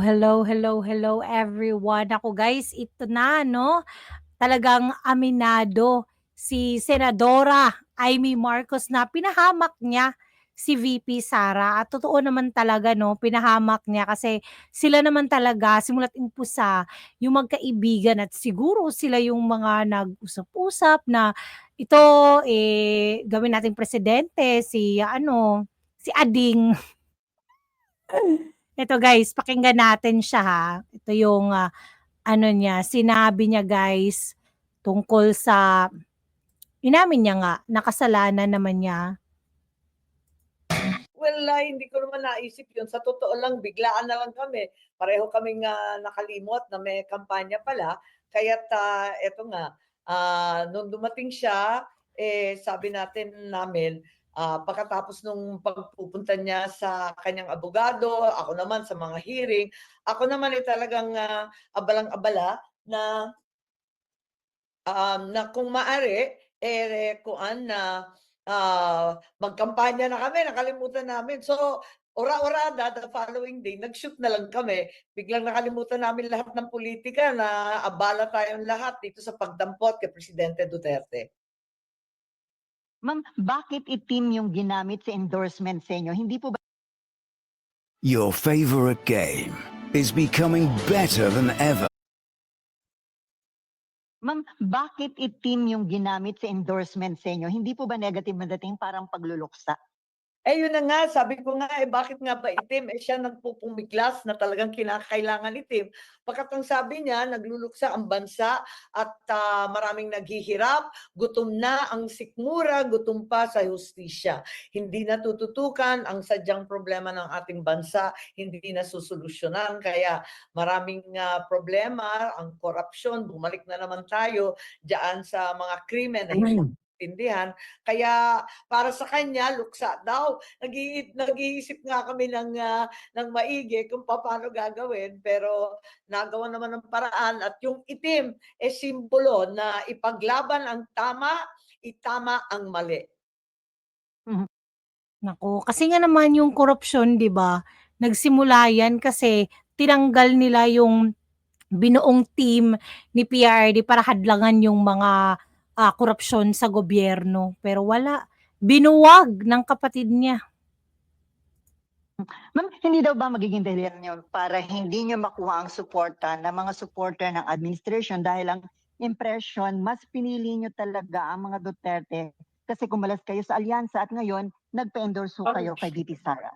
hello, hello, hello everyone. Ako guys, ito na no, talagang aminado si Senadora Amy Marcos na pinahamak niya si VP Sara at totoo naman talaga no, pinahamak niya kasi sila naman talaga simula't umpusa yung magkaibigan at siguro sila yung mga nag-usap-usap na ito eh gawin nating presidente si ano, si Ading. Ito guys, pakinggan natin siya ha. Ito yung ah, ano niya, sinabi niya guys tungkol sa inamin niya nga nakasalanan naman niya. Well, ah, hindi ko naman naisip yun. Sa totoo lang, biglaan na lang kami. Pareho kaming ah, nakalimot na may kampanya pala. Kaya't ah, eto nga, ah, nung dumating siya, eh, sabi natin namin, ah, pagkatapos nung pagpupunta niya sa kanyang abogado, ako naman sa mga hearing, ako naman ay talagang ah, abalang-abala na um, na kung maari, eh, kuan na ah, magkampanya na kami, nakalimutan namin. So, ora-orada, the following day, nag-shoot na lang kami. Biglang nakalimutan namin lahat ng politika na abala tayong lahat dito sa pagdampot kay Presidente Duterte. Ma'am, bakit itim yung ginamit sa endorsement sa inyo? Hindi po ba Your favorite game is becoming better than ever. Ma'am, bakit itim yung ginamit sa endorsement sa inyo? Hindi po ba negative na dating parang pagluluksa? Eh yun na nga, sabi ko nga, eh bakit nga ba itim? Eh siya nagpupumiglas na talagang kinakailangan itim. Pagkat ang sabi niya, nagluluksa ang bansa at ah, maraming naghihirap, gutom na ang sikmura, gutom pa sa hustisya. Hindi natututukan ang sadyang problema ng ating bansa, hindi na susolusyonan. Kaya maraming ah, problema, ang korupsyon, bumalik na naman tayo diyan sa mga krimen na hindi maintindihan. Kaya para sa kanya, luksa daw. Nag-i- nag-iisip nga kami ng, ah, ng maigi kung paano gagawin, pero nagawa naman ng paraan at yung itim eh simbolo na ipaglaban ang tama, itama ang mali. Naku, kasi nga naman yung korupsyon, 'di ba? Nagsimula yan kasi tinanggal nila yung binuong team ni PRD para hadlangan yung mga ah, korupsyon sa gobyerno. Pero wala, binuwag ng kapatid niya. Ma'am, hindi daw ba magiging dahilan nyo para hindi nyo makuha ang suporta ng mga supporter ng administration dahil ang impression, mas pinili nyo talaga ang mga Duterte kasi kumalas kayo sa alyansa at ngayon, nagpa-endorse kayo kay VP Sara.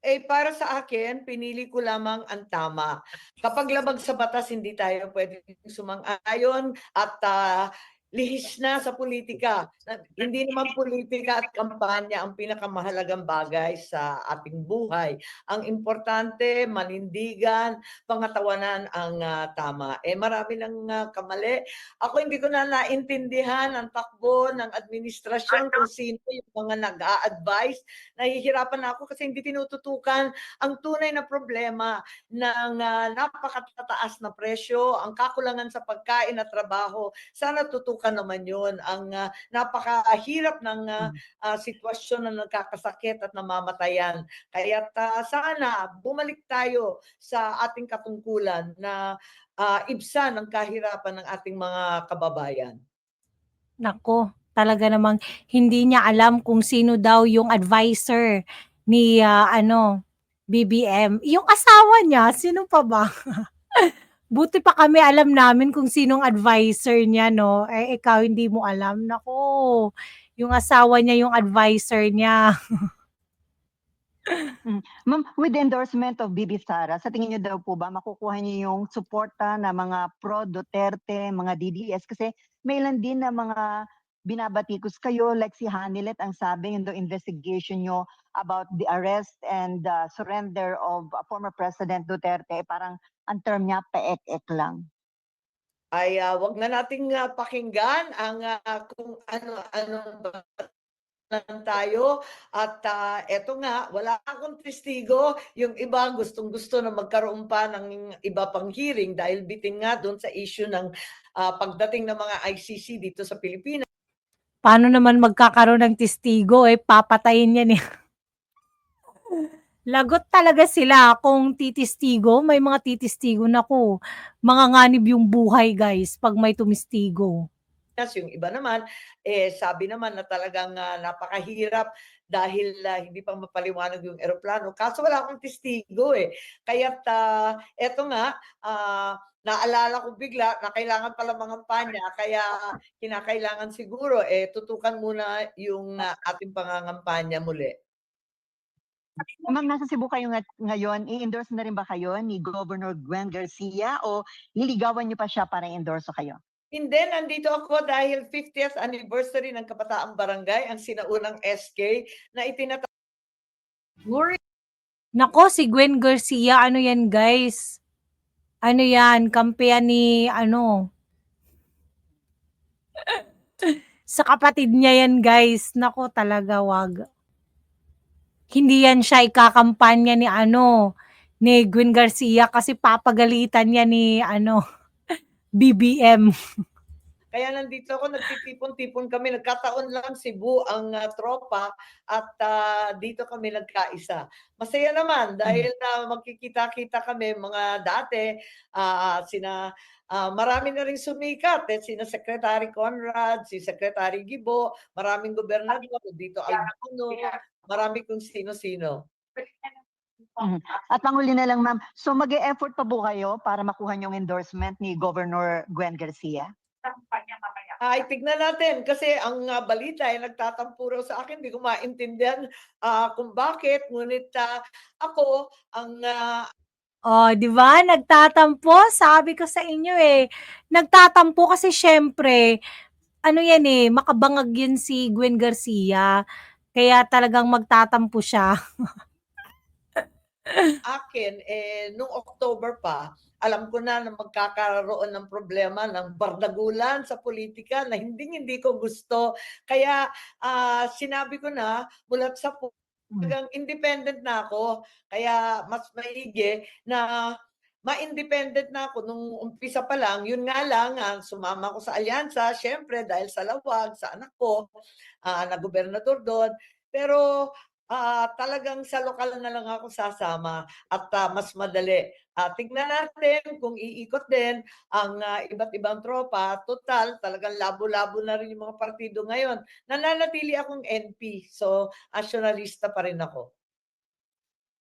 Eh para sa akin, pinili ko lamang ang tama. Kapag labag sa batas, hindi tayo pwede sumang-ayon at ah, lihis na sa politika. Na- Hindi naman politika at kampanya ang pinakamahalagang bagay sa ating buhay. Ang importante, manindigan, pangatawanan ang ah, tama. Eh marami ng ah, kamali. Ako hindi ko na naintindihan ang takbo ng administrasyon kung sino yung mga nag-a-advise nahihirapan ako kasi hindi tinututukan ang tunay na problema ng ah, napakatataas na presyo, ang kakulangan sa pagkain at trabaho. Sana tutukan naman yun. Ang ah, napakahirap ng ah, ah, sitwasyon na nagkakasakit at namamatayan. Kaya sana bumalik tayo sa ating katungkulan na ah, ibsan ang kahirapan ng ating mga kababayan. Nako, talaga namang hindi niya alam kung sino daw yung advisor ni ah, ano, BBM. Yung asawa niya, sino pa ba? Buti pa kami alam namin kung sinong advisor niya, no? Eh, ikaw hindi mo alam. Nako, yung asawa niya yung advisor niya. Ma'am, with the endorsement of VP Sara, sa tingin nyo daw po ba makukuha niyo yung suporta ng mga pro-Duterte, mga DDS? Kasi may ilan din na mga binabatikos kayo, like si Hanilet, ang sabi yung the investigation nyo about the arrest and uh, surrender of uh, former President Duterte, parang ang term niya, paek-ek lang. ay ah, wag na nating ah, pakinggan ang ah, kung ano-ano ba lang tayo. At ah, eto nga wala akong testigo. Yung iba gustong gusto na magkaroon pa ng iba pang hearing dahil bitin nga doon sa issue ng ah, pagdating ng mga ICC dito sa Pilipinas Paano naman magkakaroon ng testigo? Eh, papatayin yan eh. Lagot talaga sila kung titistigo, may mga titistigo naku, manganganib yung buhay guys 'pag may tumistigo. Tas yung iba naman, eh, sabi naman na talagang, ah, napakahirap dahil, ah, hindi pa mapaliwanag yung eroplano kaso wala akong testigo, eh. Kaya't, ah, eto nga, ah, naalala ko bigla na kailangan pala mangampanya kaya kinakailangan siguro, eh, tutukan muna yung, ah, ating pangangampanya muli. Ma'am, nasa Cebu kayo nga ngayon, i-endorse na rin ba kayo ni Governor Gwen Garcia o liligawan niyo pa siya para i-endorso kayo? Hindi, nandito ako dahil 50th anniversary ng Kabataang Barangay, ang sinaunang SK na itinata Naku, si Gwen Garcia ano yan guys, ano yan kampihan ni ano sa kapatid niya yan guys, naku talaga 'wag. Hindi yan siya ikakampanya ni ano, ni Gwen Garcia kasi papagalitan yan ni ano, BBM. Kaya nandito ako, nagtitipon-tipon kami, nagkataon lang Cebu ang, ah, tropa at, ah, dito kami nagkaisa. Masaya naman dahil, ah, magkikita-kita kami mga dati, ah, sina ah, marami na ring sumikat, eh, sina Secretary Conrad, si Secretary Gibo, maraming gobernador, dito Albano, marami kung sino-sino. Mhm. At panghuli na lang ma'am, so mag-e-effort pa po kayo para makuha yung endorsement ni Governor Gwen Garcia? Ay, tignan natin. Kasi ang, ah, balita ay nagtatampo raw sa akin, 'di ko maintindihan, ah, kung bakit. Ngunit, ah, ako ang, ah Oh, 'di ba? Nagtatampo, sabi ko sa inyo, eh. Nagtatampo kasi siyempre ano yan, eh, makabangag yan si Gwen Garcia, kaya talagang magtatampo siya. Akin, eh, nung October pa, alam ko na na magkakaroon ng problema ng bardagulan sa politika na hinding-hindi ko gusto. Kaya, ah, sinabi ko na mulat sa pu Hmm. independent na ako. Kaya mas maigi na ma-independent na ako nung umpisa pa lang. Yun nga lang, ah, sumama ako sa alyansa siyempre dahil sa lawag, sa anak ko, ah, na gobernador dun. Pero, ah, talagang sa lokal na lang ako sasama at, ah, mas madali. Ah, tignan natin kung iikot din ang, ah, iba't ibang tropa, tutal talagang labo-labo na rin yung mga partido ngayon. Nananatili akong NP, so nasyonalista pa rin ako.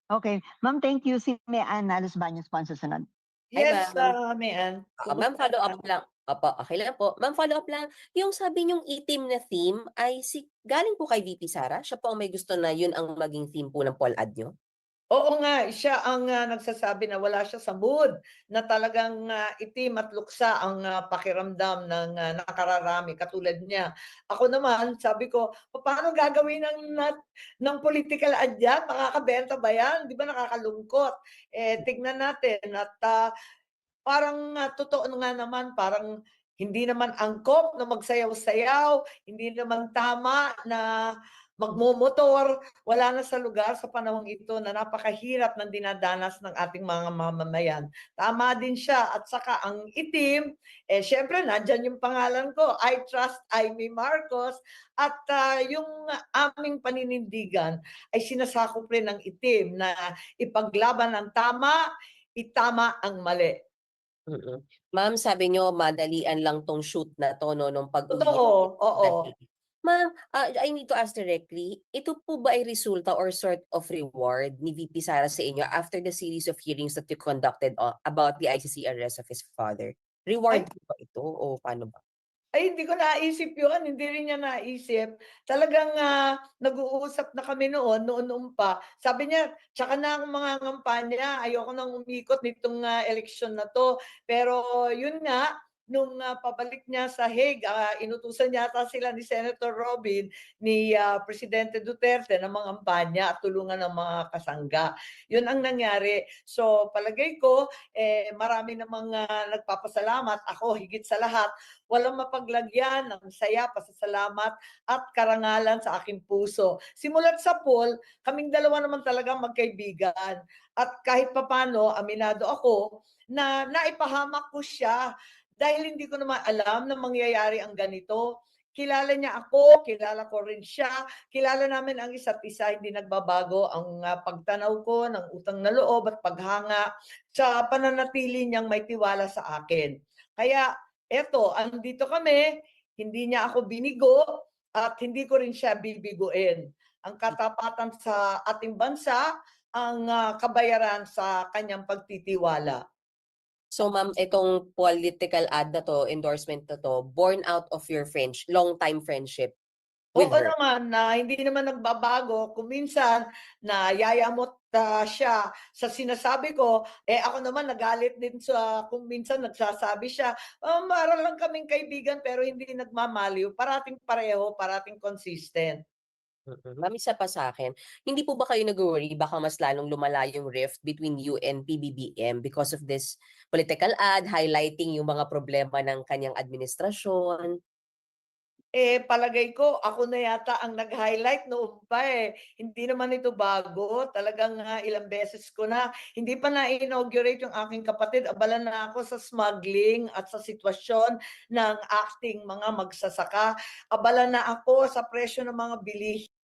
Okay. Ma'am, thank you. Si Mean Nalos Baños po ang susunod. Hi, Yes, ma'am. ah, Mian. Oo, ma'am, follow up lang. Opo, okey lang po. Ma'am, follow up lang. Yung sabi niyong itim na theme ay si galing po kay VP Sara? Siya po ang may gusto na yun ang maging theme po ng poll ad niyo? Oo nga, siya ang, ah, nagsasabi na wala siya sa mood, na talagang, ah, itim at luksa ang, ah, pakiramdam ng, ah, nakararami katulad niya. Ako naman sabi ko, papaano gagawin ng nat ng political ad yan, makakabenta ba yan? 'Di ba nakakalungkot? Eh, tignan natin at, ah, parang, ah, totoo nga naman parang hindi naman angkop na magsayaw-sayaw, hindi naman tama na magmomotor, wala na sa lugar sa panahong ito na napakahirap ng dinadanas ng ating mga mamamayan. Tama din siya at saka ang itim, eh siyempre nandiyan yung pangalan ko, I trust Amy Marcos at ah, yung aming paninindigan ay sinasakop rin ng itim na ipaglaban ang tama, itama ang mali. Mm. Ma'am, sabi niyo madalian lang 'tong shoot na 'to 'no, nung pag-uwi Totoo, oo. Ma'am, ah, I need to ask directly, ito po ba ay resulta or sort of reward ni VP Sara sa inyo after the series of hearings that you conducted o about the ICC arrest of his father? Reward po ba ito o paano ba? Ay, hindi ko naisip yun, hindi rin niya naisip. Talagang, ah, nag-uusap na kami noon, noon-noon pa. Sabi niya, "Tsaka na ako mangangampanya, ayoko nang umikot nitong, ah, eleksyon na 'to." Pero yun nga, nung, ah, pabalik niya sa Hague, ah, inutusan yata sila ni Senator Robin, ni, ah, Presidente Duterte na mangampanya at tulungan ang mga kasangga. Yun ang nangyari. So, palagay ko, eh, marami namang, ah, nagpapasalamat, ako higit sa lahat, walang mapaglagyan ng saya, pasasalamat at karangalan sa aking puso. Simulat sa poll, kaming dalawa naman talaga magkaibigan at kahit papaano aminado ako na naipahamak ko siya dahil hindi ko naman alam na mangyayari ang ganito. kilala niya ako, kilala ko rin siya, kilala namin ang isa't isa, hindi nagbabago ang ah, pagtanaw ko ng utang na loob at paghanga sa pananatili niyang may tiwala sa akin. Kaya eto, andito kami, hindi niya ako binigo at hindi ko rin siya bibiguin. Ang katapatan sa ating bansa, ang ah, kabayaran sa kanyang pagtitiwala. So ma'am, itong political ad na to, endorsement na to, born out of your friendship, long-time friendship with Oo her. naman, na hindi naman nagbabago. Kung minsan, na yayamot ah, siya sa sinasabi ko, eh ako naman nagalit din sa, kung minsan nagsasabi siya, oh, mara lang kaming kaibigan pero hindi nagmamaliw. Parating pareho, parating consistent. Ma'am, isa pa sa akin, hindi po ba kayo nag-worry baka mas lalong lumala yung rift between you and PBBM because of this political ad highlighting yung mga problema ng kanyang administrasyon? Eh, palagay ko, ako na yata ang nag-highlight noon pa eh. Hindi naman ito bago. Talagang ah, ilang beses ko na. Hindi pa na-inaugurate yung aking kapatid. Abala na ako sa smuggling at sa sitwasyon ng acting mga magsasaka. Abala na ako sa presyo ng mga bilihin.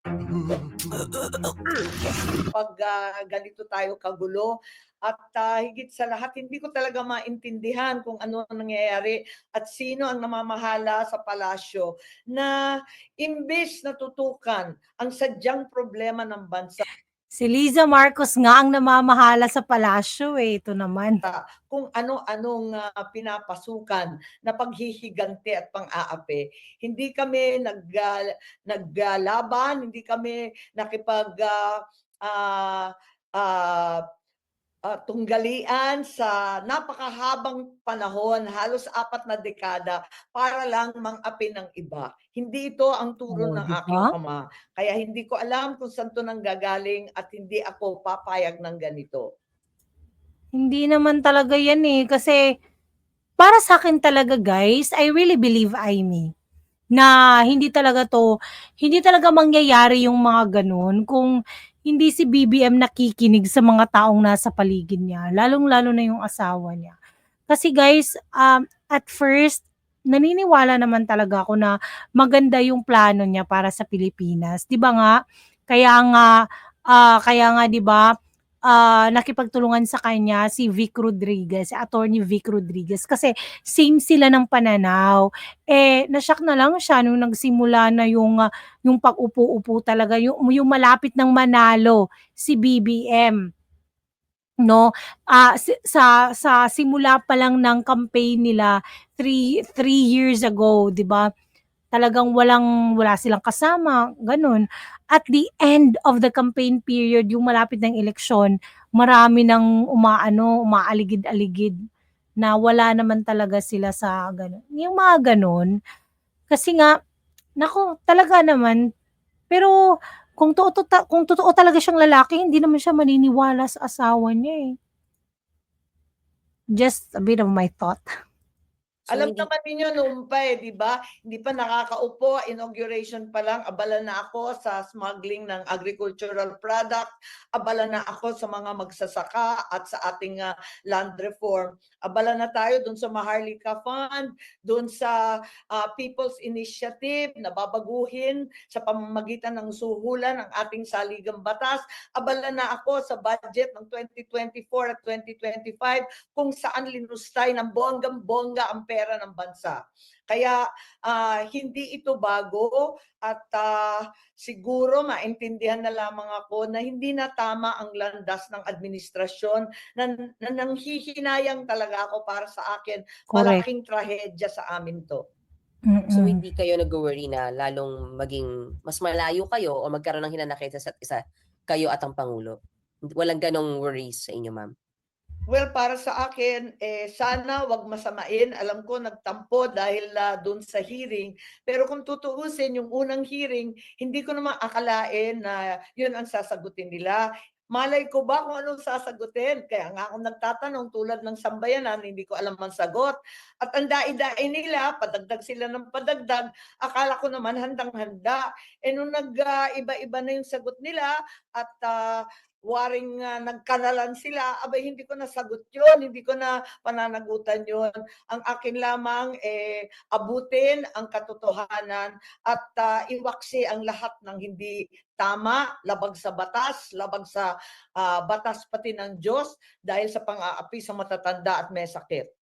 Pag ah, ganito tayo kagulo. At ah, higit sa lahat, hindi ko talaga maintindihan kung ano ang nangyayari at sino ang namamahala sa palasyo na imbes na tutukan ang sadyang problema ng bansa Si Liza Marcos nga ang namamahala sa palasyo eh. Ito naman. kung ano-anong ah, pinapasukan na paghihigante at pang-aapi. Hindi kami nag, ah, naggalaban, hindi kami nakipag ah, ah, ah, ah, tunggalian sa napakahabang panahon, halos apat na dekada, para lang mang-api ng iba. Hindi ito ang turo Oh, ng aking ama. Kaya hindi ko alam kung saan to nanggagaling at hindi ako papayag ng ganito. Hindi naman talaga yan eh. Kasi para sa akin talaga guys, I really believe Amy na hindi talaga to, hindi talaga mangyayari yung mga ganun kung hindi si BBM nakikinig sa mga taong nasa paligid niya, lalong-lalo na yung asawa niya. Kasi guys, um, at first, naniniwala naman talaga ako na maganda yung plano niya para sa Pilipinas. 'Di ba nga? Kaya nga ah, kaya nga 'di ba? Ah, nakipagtulungan sa kanya si Vic Rodriguez, si Attorney Vic Rodriguez. Kasi same sila ng pananaw. Eh nashock na lang siya nung nagsimula na yung ah, yung pag-upo-upo talaga yung yung malapit ng manalo si BBM no? Ah sa sa simula pa lang ng campaign nila three three years ago 'di ba? Talagang walang wala silang kasama ganun at the end of the campaign period yung malapit ng eleksyon marami nang umaano umaaligid-aligid na wala naman talaga sila sa ganun. Yung mga ganun kasi nga nako talaga naman. Pero kung totoo kung totoo talaga siyang lalaki hindi naman siya maniniwala sa asawa niya eh. Just a bit of my thought So, Alam hindi- naman ninyo noon pa eh, di ba? Hindi pa nakakaupo, inauguration pa lang, abala na ako sa smuggling ng agricultural product, abala na ako sa mga magsasaka at sa ating ah, land reform. Abala na tayo dun sa Maharlika Fund, dun sa ah, People's Initiative na babaguhin sa pamamagitan ng suhulan ng ating saligang batas. Abala na ako sa budget ng 2024 at 2025 kung saan linustay ng bonggang-bongga ang pera ng bansa. Kaya ah, hindi ito bago at ah, siguro maintindihan na lamang ako na hindi na tama ang landas ng administrasyon na, na nanghihinayang talaga ako para sa akin. correct Malaking trahedya sa amin to. So Mm-mm. hindi kayo nag-worry na lalong maging mas malayo kayo o magkaroon ng hinanakit sa isa't isa kayo at ang Pangulo? Walang ganong worries sa inyo, ma'am. Well, para sa akin, eh, sana wag masamain. Alam ko nagtampo dahil ah, doon sa hearing. Pero kung tutuusin, yung unang hearing, hindi ko naman akalain na yun ang sasagutin nila. Malay ko ba kung anong sasagutin? Kaya nga ako nagtatanong tulad ng sambayanan, hindi ko alam ang sagot. At ang dai-dai nila, padagdag sila ng padagdag, akala ko naman handang-handa. Eh nung nag-iba-iba na yung sagot nila at ah, waring ah, nagkanalan sila, abay hindi ko nasagot yun, hindi ko na pananagutan yun. Ang akin lamang eh abutin ang katotohanan at ah, iwaksi ang lahat ng hindi tama, labag sa batas, labag sa ah, batas pati ng Diyos dahil sa pang-aapi sa matatanda at may sakit.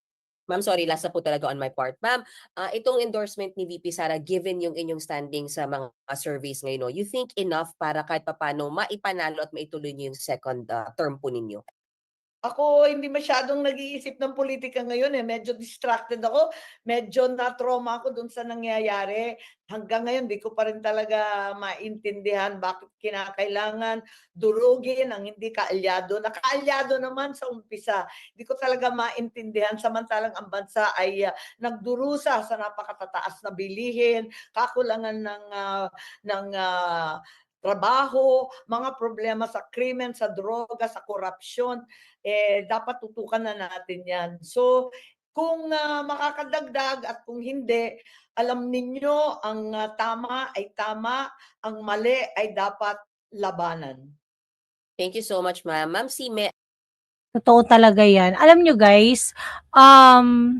Ma'am, sorry, last na po talaga on my part. Ma'am, ah, itong endorsement ni VP Sara, given yung inyong standing sa mga surveys ngayon, you think enough para kahit papano maipanalo at maituloy niyo yung second ah, term po ninyo? Ako hindi masyadong nag-iisip ng politika ngayon eh. Medyo distracted ako. Medyo na-trauma ako dun sa nangyayari. Hanggang ngayon, di ko pa rin talaga maintindihan bakit kinakailangan durugin ang hindi kaalyado. Nakaalyado naman sa umpisa. Di ko talaga maintindihan samantalang ang bansa ay ah, nagdurusa sa napakatataas na bilihin, kakulangan ng ah, ng ah, trabaho, mga problema sa krimen, sa droga, sa korupsyon eh dapat tutukan na natin 'yan. So kung ah, makakadagdag at kung hindi, alam ninyo ang ah, tama ay tama, ang mali ay dapat labanan. Thank you so much, ma'am. Ma'am Sime, Totoo talaga yan. Alam nyo guys, um,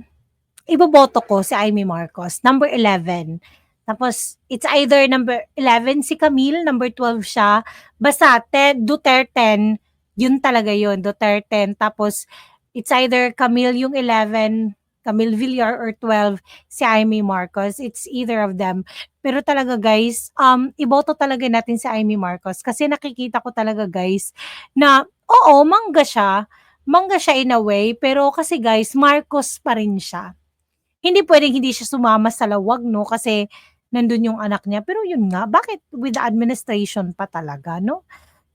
iboboto ko si Amy Marcos, number 11. Tapos, it's either number 11 si Camille, number 12 siya. Basta, te, Duterte, yun talaga yun, Duterte. Tapos, it's either Camille yung 11, Camille Villar or 12, si Amy Marcos. It's either of them. Pero talaga guys, um, iboto talaga natin si Amy Marcos. Kasi nakikita ko talaga guys, na oo, mangga siya. Mangga siya in a way, pero kasi guys, Marcos pa rin siya. Hindi pwedeng hindi siya sumama sa lawag, no? Kasi nandun yung anak niya. Pero yun nga, bakit with the administration pa talaga, no?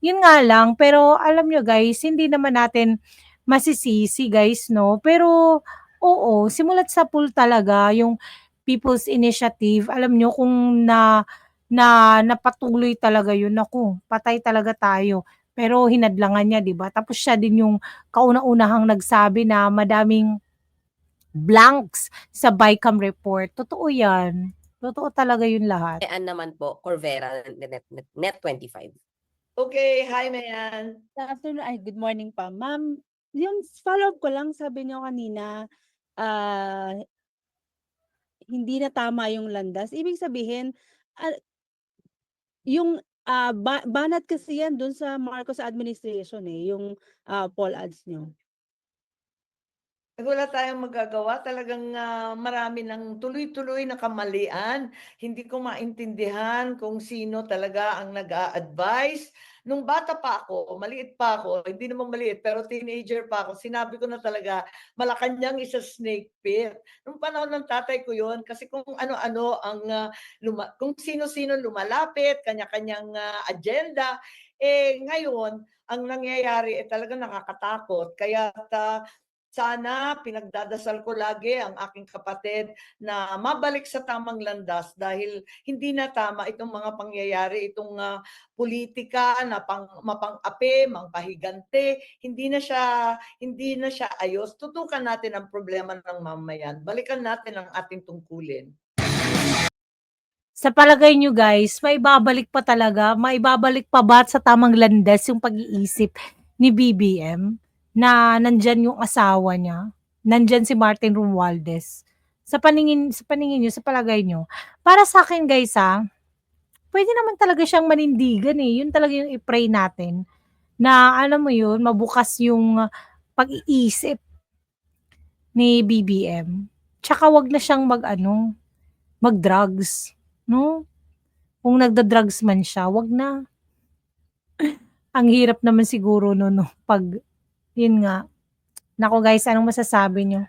Yun nga lang, pero alam nyo guys, hindi naman natin masisisi guys, no? Pero, oo, simulat sa pool talaga, yung People's Initiative, alam nyo kung na na napatuloy talaga yun, naku, patay talaga tayo. Pero hinadlangan niya, 'di ba? Tapos siya din yung kauna-unahang nagsabi na madaming blanks sa BICAM report. Totoo 'yan. Totoo talaga yun lahat. Ann naman po, Corvera, Net, Net, Net 25. Okay, hi Mayan. Good afternoon, ay good morning pa. Ma'am, yung follow-up ko lang, sabi niyo kanina, ah, hindi na tama yung landas. Ibig sabihin, ah, yung ah, ba- banat kasi yan dun sa Marcos administration eh, yung ah, poll ads niyo. Wala tayong magagawa. Talagang ah, marami ng tuloy-tuloy na kamalian. Hindi ko maintindihan kung sino talaga ang nag-a-advise. Nung bata pa ako, maliit pa ako, hindi naman maliit, pero teenager pa ako, sinabi ko na talaga, Malacanang is a snake pit. Nung panahon ng tatay ko yon kasi kung ano-ano ang, ah, luma- kung sino-sino lumalapit, kanya-kanyang ah, agenda, eh ngayon, ang nangyayari eh talaga nakakatakot. Kaya ta, sana pinagdadasal ko lagi ang aking kapatid na mabalik sa tamang landas dahil hindi na tama itong mga pangyayari, itong ah, politika na pang, mapang-api, mangpahigante, hindi na siya hindi na siya ayos. Tutukan natin ang problema ng mamayan. Balikan natin ang ating tungkulin. Sa palagay nyo guys, maibabalik pa talaga, maibabalik pa ba sa tamang landas yung pag-iisip ni BBM na nandyan yung asawa niya, nandyan si Martin Romualdez. Sa paningin, sa paningin nyo, sa palagay nyo, para sa akin guys ha, pwede naman talaga siyang manindigan eh. Yun talaga yung i-pray natin. Na alam mo yun, mabukas yung pag-iisip ni BBM. Tsaka wag na siyang mag ano, mag-drugs. No? Kung nagda-drugs man siya, wag na. Ang hirap naman siguro no, no pag yun nga. Nako guys, anong masasabi nyo?